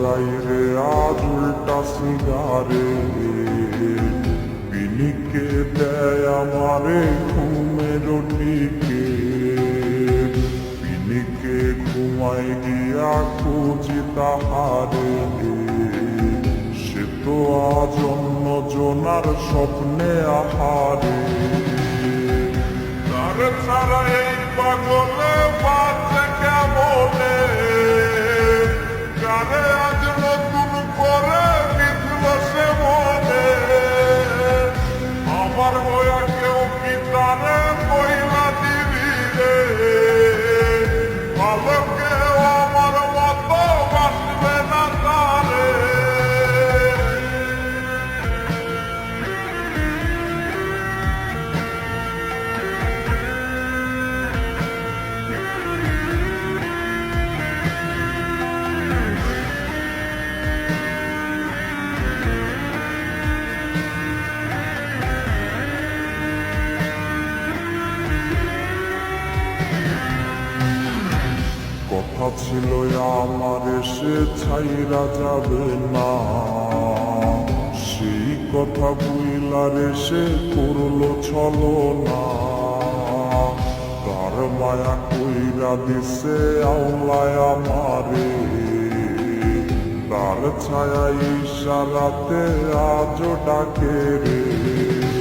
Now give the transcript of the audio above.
জ্বালাইরে আজ উল্টা সিগারে বিলিকে দেয় আমারে ঘুমের টিকে বিলিকে ঘুমাই গিয়া খুঁজি তাহারে। সে তো আজ অন্য জোনার স্বপ্নে আহারে। তার ছাড়া এই পাগলে কথা ছিল, আমার সে ছাইরা যাবে না। সেই কথা বুইলারে সে করল, চলো না। তার মায়া কইরা দিছে আওলায় আমারে। তার ছায়া ইশারাতে আজও ডাকে রে।